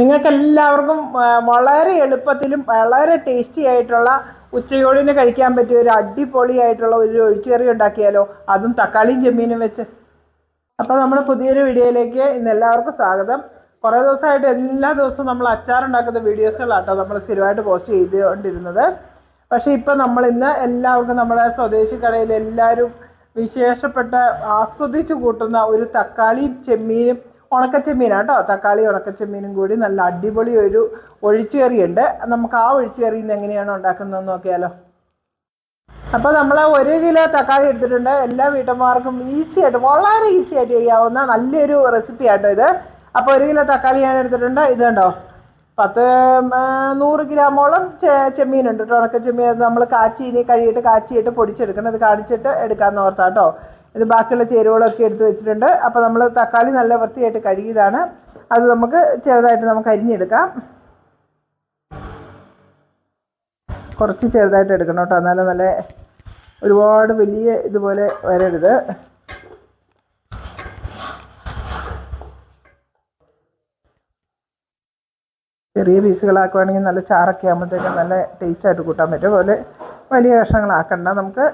നിങ്ങൾക്ക് എല്ലാവർക്കും വളരെ എളുപ്പത്തിലും വളരെ ടേസ്റ്റി ആയിട്ടുള്ള ഉച്ചയോടിന് കഴിക്കാൻ പറ്റിയ ഒരു അടിപൊളിയായിട്ടുള്ള ഒരു ഒഴിച്ചേറി ഉണ്ടാക്കിയാലോ? അതും തക്കാളിയും ചെമ്മീനും വെച്ച്. അപ്പോൾ നമ്മുടെ പുതിയൊരു വീഡിയോയിലേക്ക് ഇന്ന് എല്ലാവർക്കും സ്വാഗതം. കുറേ ദിവസമായിട്ട് എല്ലാ ദിവസവും നമ്മൾ അച്ചാറുണ്ടാക്കുന്ന വീഡിയോസുകളാട്ടോ നമ്മൾ സ്ഥിരമായിട്ട് പോസ്റ്റ് ചെയ്തുകൊണ്ടിരുന്നത്. പക്ഷേ ഇപ്പോൾ നമ്മൾ ഇന്ന് എല്ലാവർക്കും നമ്മുടെ സ്വദേശി കടയിൽ എല്ലാവരും വിശേഷപ്പെട്ട ആസ്വദിച്ച് കൂട്ടുന്ന ഒരു തക്കാളിയും ചെമ്മീനും ഉണക്കച്ചെമ്മീനാണ് കേട്ടോ തക്കാളി ഉണക്കച്ചെമ്മീനും കൂടി നല്ല അടിപൊളി ഒരു ഒഴിച്ചുകറിയുണ്ട് നമുക്ക് ആ ഒഴിച്ചുകറി നിന്ന് എങ്ങനെയാണ് ഉണ്ടാക്കുന്നതെന്ന് നോക്കിയാലോ. അപ്പോൾ നമ്മൾ ഒരു കിലോ തക്കാളി എടുത്തിട്ടുണ്ട്. എല്ലാ വീട്ടമ്മമാർക്കും ഈസി ആയിട്ട് വളരെ ഈസി ആയിട്ട് ചെയ്യാവുന്ന നല്ലൊരു റെസിപ്പി ആട്ടോ ഇത്. അപ്പോൾ ഒരു കിലോ തക്കാളി ഞാൻ എടുത്തിട്ടുണ്ട്. ഇത് കണ്ടോ? പത്ത് നൂറ് ഗ്രാമോളം ചെമ്മീനുണ്ട് കേട്ടോ ഉണക്ക ചെമ്മീൻ അത് നമ്മൾ കാച്ചി ഇനി കഴിയിട്ട് കാച്ചിയിട്ട് പൊടിച്ചെടുക്കണം. അത് കാണിച്ചിട്ട് എടുക്കാമെന്ന് ഓർത്താ കേട്ടോ ഇത് ബാക്കിയുള്ള ചേരുവകളൊക്കെ എടുത്ത് വെച്ചിട്ടുണ്ട്. അപ്പോൾ നമ്മൾ തക്കാളി നല്ല വൃത്തിയായിട്ട് കഴുകിയതാണ്. അത് നമുക്ക് ചെറുതായിട്ട് നമുക്ക് അരിഞ്ഞെടുക്കാം. കുറച്ച് ചെറുതായിട്ട് എടുക്കണം കേട്ടോ എന്നാലും നല്ല ഒരുപാട് വലിയ ഇതുപോലെ വരരുത്. ചെറിയ പീസുകളാക്കുവാണെങ്കിൽ നല്ല ചാറൊക്കെ ആകുമ്പോഴത്തേക്കും നല്ല ടേസ്റ്റായിട്ട് കൂട്ടാൻ പറ്റും. അതുപോലെ വലിയ കഷ്ണങ്ങളാക്കണ്ട. നമുക്ക്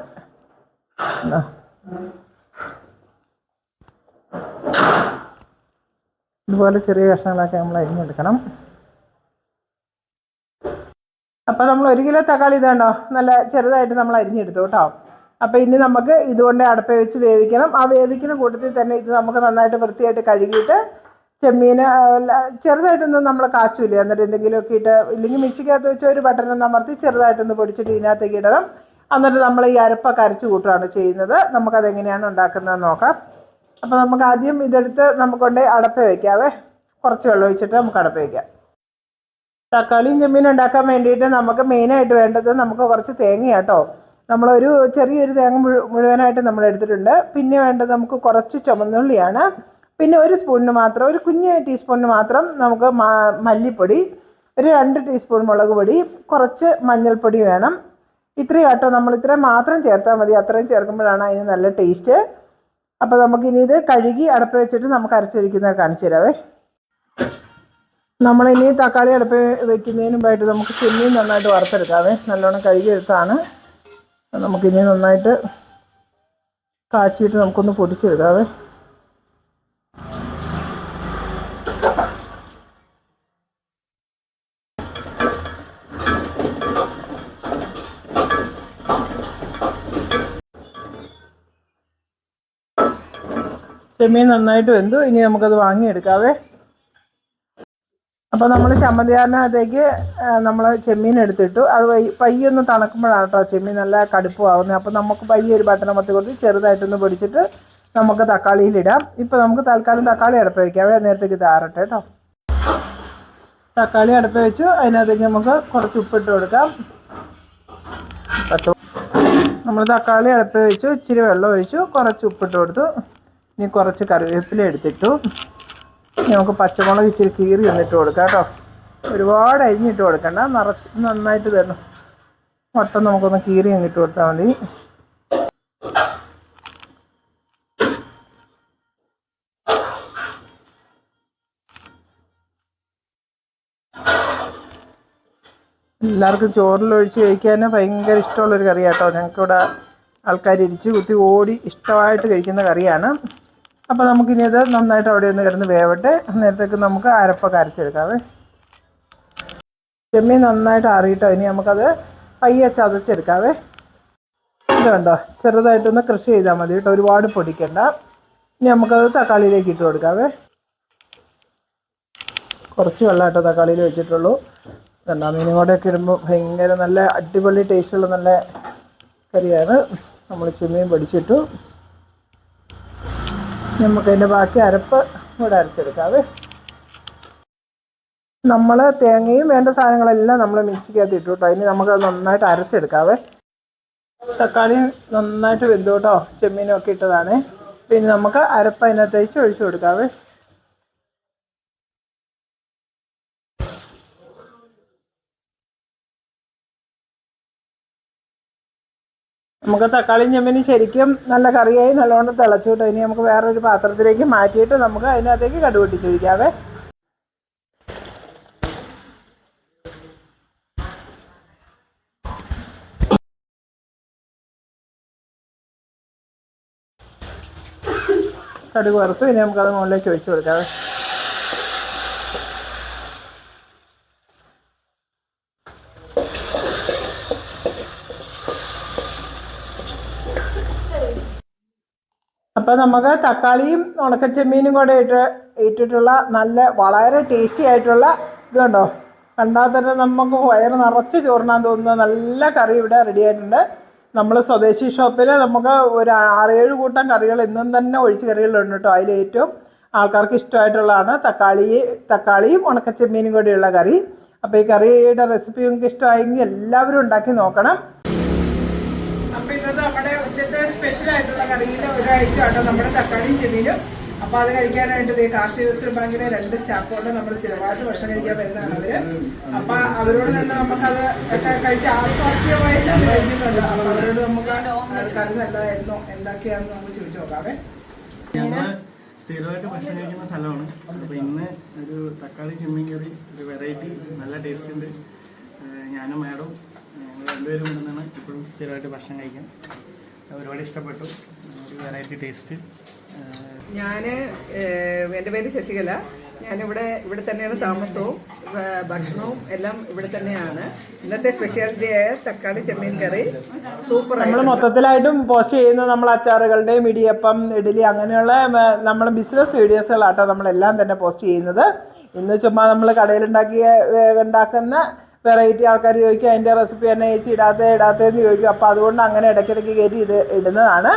ഇതുപോലെ ചെറിയ കഷ്ണങ്ങളൊക്കെ നമ്മൾ അരിഞ്ഞെടുക്കണം. അപ്പോൾ നമ്മൾ ഒരു കിലോ തക്കാളി ഇതാണ്ടോ നല്ല ചെറുതായിട്ട് നമ്മൾ അരിഞ്ഞെടുത്തു കേട്ടോ. അപ്പോൾ ഇനി നമുക്ക് ഇതുകൊണ്ട് അടപ്പ വെച്ച് വേവിക്കണം. ആ വേവിക്കുന്ന കൂട്ടത്തിൽ തന്നെ ഇത് നമുക്ക് നന്നായിട്ട് വൃത്തിയായിട്ട് കഴുകിയിട്ട് ചെമ്മീൻ ചെറുതായിട്ടൊന്ന് നമ്മൾ കാച്ചൂലേ. എന്നിട്ട് എന്തെങ്കിലുമൊക്കെ ഇട്ട് ഇല്ലെങ്കിൽ മിക്സിക്കകത്ത് വെച്ച് ഒരു ബട്ടൺ അമർത്തി ചെറുതായിട്ടൊന്ന് പൊടിച്ചിട്ട് ഇതിനകത്തേക്ക് ഇടണം. എന്നിട്ട് നമ്മൾ ഈ അരപ്പൊക്കെ അരച്ച് കൂട്ടുകയാണ് ചെയ്യുന്നത്. നമുക്കതെങ്ങനെയാണ് ഉണ്ടാക്കുന്നത് നോക്കാം. അപ്പോൾ നമുക്ക് ആദ്യം ഇതെടുത്ത് നമുക്കൊണ്ട് അടപ്പ വയ്ക്കാവേ കുറച്ച് വെള്ളം ഒഴിച്ചിട്ട് നമുക്ക് അടപ്പ വയ്ക്കാം തക്കാളിയും ചെമ്മീനും ഉണ്ടാക്കാൻ വേണ്ടിയിട്ട് നമുക്ക് മെയിനായിട്ട് വേണ്ടത് നമുക്ക് കുറച്ച് തേങ്ങ കേട്ടോ. നമ്മളൊരു ചെറിയൊരു തേങ്ങ മുഴു മുഴുവനായിട്ട് നമ്മൾ എടുത്തിട്ടുണ്ട്. പിന്നെ വേണ്ടത് നമുക്ക് കുറച്ച് ചുമന്നുള്ളിയാണ്. പിന്നെ ഒരു സ്പൂണിന് മാത്രം ഒരു കുഞ്ഞ് ടീസ്പൂണിന് മാത്രം നമുക്ക് മല്ലിപ്പൊടി ഒരു രണ്ട് ടീസ്പൂൺ മുളക് പൊടി കുറച്ച് മഞ്ഞൾപ്പൊടി വേണം. ഇത്രയും കേട്ടോ. നമ്മൾ ഇത്രയും മാത്രം ചേർത്താൽ മതി. അത്രയും ചേർക്കുമ്പോഴാണ് അതിന് നല്ല ടേസ്റ്റ്. അപ്പോൾ നമുക്കിനി ഇത് കഴുകി അടപ്പ് വെച്ചിട്ട് നമുക്ക് അരച്ചിരിക്കുന്നത് കാണിച്ചു തരാവേ. നമ്മളിനി തക്കാളി അടുപ്പ് വെക്കുന്നതിന് മുമ്പായിട്ട് നമുക്ക് ചെമ്മീൻ നന്നായിട്ട് വറുത്തെടുക്കാവേ. നല്ലോണം കഴുകി കഴുകിയെടുത്താണ് നമുക്കിനി നന്നായിട്ട് കാച്ചിയിട്ട് നമുക്കൊന്ന് പൊടിച്ചെടുക്കാവേ. ചെമ്മീൻ നന്നായിട്ട് വെന്തു. ഇനി നമുക്കത് വാങ്ങിയെടുക്കാവേ. അപ്പോൾ നമ്മൾ ചമ്മന്തിയാറിനകത്തേക്ക് നമ്മൾ ചെമ്മീൻ എടുത്തിട്ടു. അത് പയ്യൊന്ന് തണുക്കുമ്പോഴാണ് കേട്ടോ ചെമ്മീൻ നല്ല കടുപ്പമാവുന്നത് അപ്പോൾ നമുക്ക് പയ്യെ ഒരു ബട്ടൺ മത്തി കൊടുത്ത് ചെറുതായിട്ടൊന്ന് പൊടിച്ചിട്ട് നമുക്ക് തക്കാളിയിലിടാം. ഇപ്പോൾ നമുക്ക് തൽക്കാലം തക്കാളി അടപ്പ് വയ്ക്കാവേ നേരത്തേക്ക് താറട്ടെ കേട്ടോ. തക്കാളി അടപ്പ് വെച്ചു. അതിനകത്തേക്ക് നമുക്ക് കുറച്ച് ഉപ്പിട്ട് കൊടുക്കാം. നമ്മൾ തക്കാളി അടുപ്പ് വെച്ചു. ഇച്ചിരി വെള്ളം ഒഴിച്ചു. കുറച്ച് ഉപ്പിട്ട് കൊടുത്തു. ഇനി കുറച്ച് കറിവേപ്പില എടുത്തിട്ടു. നമുക്ക് പച്ചമുളക് ഇച്ചിരി കീറി എന്നിട്ട് കൊടുക്കാം കേട്ടോ. ഒരുപാട് അരിഞ്ഞിട്ട് കൊടുക്കണ്ട. നിറച്ച് നന്നായിട്ട് തരണം മുട്ട നമുക്കൊന്ന് കീറി അങ്ങിട്ട് കൊടുത്താൽ മതി. എല്ലാവർക്കും ചോറിലൊഴിച്ച് കഴിക്കാൻ ഭയങ്കര ഇഷ്ടമുള്ളൊരു കറിയാട്ടോ. ഞങ്ങൾക്കിവിടെ ആൾക്കാർ ഇടിച്ച് കുത്തി ഓടി ഇഷ്ടമായിട്ട് കഴിക്കുന്ന കറിയാണ്. അപ്പോൾ നമുക്കിനി അത് നന്നായിട്ട് അവിടെ ഒന്ന് കിടന്ന് വേവട്ടെ. നേരത്തേക്ക് നമുക്ക് അരപ്പൊക്കെ അരച്ചെടുക്കാവേ. ചെമ്മീൻ നന്നായിട്ട് ആറിയിട്ടോ? ഇനി നമുക്കത് പയ്യെ ചതച്ചെടുക്കാവേ. ഇത് കണ്ടോ? ചെറുതായിട്ടൊന്ന് കൃഷി ചെയ്താൽ മതി കേട്ടോ. ഒരുപാട് പൊടിക്കണ്ട. ഇനി നമുക്കത് തക്കാളിയിലേക്ക് ഇട്ട് കൊടുക്കാവേ. കുറച്ച് വെള്ളം കേട്ടോ തക്കാളിയിൽ വെച്ചിട്ടുള്ളൂ. രണ്ടാം മീനും കൂടെ ഒക്കെ ഇടുമ്പോൾ ഭയങ്കര നല്ല അടിപൊളി ടേസ്റ്റുള്ള നല്ല കറിയാണ്. നമ്മൾ ചെമ്മീൻ പൊടിച്ചിട്ടു. നമുക്കതിന്റെ ബാക്കി അരപ്പ് ഇവിടെ അരച്ചെടുക്കാവേ. നമ്മൾ തേങ്ങയും വേണ്ട സാധനങ്ങളെല്ലാം നമ്മൾ മിക്സിക്കകത്ത് ഇട്ടു കേട്ടോ. ഇനി നമുക്കത് നന്നായിട്ട് അരച്ചെടുക്കാവേ. തക്കാളി നന്നായിട്ട് വെന്തു കേട്ടോ. ചെമ്മീനും ഒക്കെ ഇട്ടതാണ്. പിന്നെ നമുക്ക് അരപ്പ് അതിനകത്തേച്ച് ഒഴിച്ചു കൊടുക്കാവേ. നമുക്ക് തക്കാളി ചെമ്മിന് ശരിക്കും നല്ല കറിയായി നല്ലോണം തിളച്ചു കിട്ടും. ഇനി നമുക്ക് വേറൊരു പാത്രത്തിലേക്ക് മാറ്റിയിട്ട് നമുക്ക് അതിനകത്തേക്ക് കടുക് പൊട്ടിച്ചൊഴിക്കാവേ. കടുക് വറുത്തു ഇനി നമുക്കത് മുകളിലേക്ക് ഒഴിച്ചു കൊടുക്കാവേ. അപ്പം നമുക്ക് തക്കാളിയും ഉണക്കച്ചെമ്മീനും കൂടെ ഇട്ട് ഇട്ടിട്ടുള്ള നല്ല വളരെ ടേസ്റ്റി ആയിട്ടുള്ള ഇത് കണ്ടോ കണ്ടാൽ തന്നെ നമുക്ക് വയറ് നിറച്ച് ചോറിനാൻ തോന്നുന്ന നല്ല കറി ഇവിടെ റെഡി ആയിട്ടുണ്ട്. നമ്മൾ സ്വദേശി ഷോപ്പിൽ നമുക്ക് ഒരു ആറേഴ് കൂട്ടം കറികൾ ഇന്നും തന്നെ ഒഴിച്ച് കറികളുണ്ട് കേട്ടോ അതിൽ ഏറ്റവും ആൾക്കാർക്ക് ഇഷ്ടമായിട്ടുള്ളതാണ്. തക്കാളി തക്കാളിയും ഉണക്കച്ചെമ്മീനും കൂടിയുള്ള കറി. അപ്പോൾ ഈ കറിയുടെ റെസിപ്പി നിങ്ങൾക്ക് ഇഷ്ടമായെങ്കിൽ എല്ലാവരും ഉണ്ടാക്കി നോക്കണം. അപ്പോൾ ഇന്നത്തെ ആയിട്ടുള്ള കറിയിലെ ഒരു ഐറ്റം ആണ് നമ്മുടെ തക്കാളിയും ചെമ്മീനും. അപ്പൊ അത് കഴിക്കാനായിട്ട് കാർഷിക വികസന ബാങ്കിലെ രണ്ട് സ്റ്റാഫുകളുടെ നമ്മൾ ചിലവായിട്ട് ഭക്ഷണം കഴിക്കാൻ വരുന്നതാണ് അവർ. അപ്പൊ അവരോട് തന്നെ നമുക്കത് ഒക്കെ കഴിച്ച് ആസ്വാദ്യമായിട്ട് കഴിക്കുന്നുണ്ട്. അപ്പൊ അവരോട് നമുക്ക് കറി നല്ലതായിരുന്നു എന്തൊക്കെയാണെന്ന് നമുക്ക് ചോദിച്ചു നോക്കാവേ. സ്ഥിരമായിട്ട് ഭക്ഷണം കഴിക്കുന്ന സ്ഥലമാണ്. അപ്പൊ ഇന്ന് ഒരു തക്കാളി ചെമ്മീൻ കറി ഒരു വെറൈറ്റി നല്ല ടേസ്റ്റ് ഉണ്ട്. ഞാനും മാഡവും ഞങ്ങൾ രണ്ടുപേരും ഇവിടെ നിന്നാണ് ഇപ്പോഴും സ്ഥിരമായിട്ട് ഭക്ഷണം കഴിക്കാൻ. ഒരുപാട് ഇഷ്ടപ്പെട്ടു. ഒരു വെറൈറ്റി ടേസ്റ്റ് ഞാൻ എന്റെ പേര് ശശികല. ഞാനിവിടെ ഇവിടെ തന്നെയാണ് താമസവും ഭക്ഷണവും എല്ലാം ഇവിടെ തന്നെയാണ്. ഇന്നത്തെ സ്പെഷ്യാലിറ്റി ആയ തക്കാളി ചെമ്മീൻ കറി. സൂപ്പർ നമ്മൾ മൊത്തത്തിലായിട്ടും പോസ്റ്റ് ചെയ്യുന്ന നമ്മൾ അച്ചാറുകളുടെയും ഇടിയപ്പം ഇഡലി അങ്ങനെയുള്ള നമ്മൾ ബിസിനസ് വീഡിയോസുകളാട്ടോ നമ്മളെല്ലാം തന്നെ പോസ്റ്റ് ചെയ്യുന്നത്. ഇന്ന് ചുമ്മാ നമ്മൾ കടയിലുണ്ടാക്കിയ ഉണ്ടാക്കുന്ന വെറൈറ്റി ആൾക്കാർ ചോദിക്കും അതിന്റെ റെസിപ്പി തന്നെ ചേച്ചി ഇടാത്ത ഇടാത്തതെന്ന് ചോദിക്കും. അപ്പോൾ അതുകൊണ്ട് അങ്ങനെ ഇടയ്ക്കിടയ്ക്ക് കയറ്റി ഇത് ഇടുന്നതാണ്.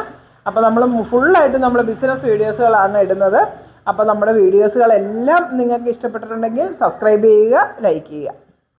അപ്പോൾ നമ്മൾ ഫുള്ളായിട്ട് നമ്മൾ ബിസിനസ് വീഡിയോസുകളാണ് ഇടുന്നത്. അപ്പോൾ നമ്മുടെ വീഡിയോസുകളെല്ലാം നിങ്ങൾക്ക് ഇഷ്ടപ്പെട്ടിട്ടുണ്ടെങ്കിൽ സബ്സ്ക്രൈബ് ചെയ്യുക ലൈക്ക് ചെയ്യുക.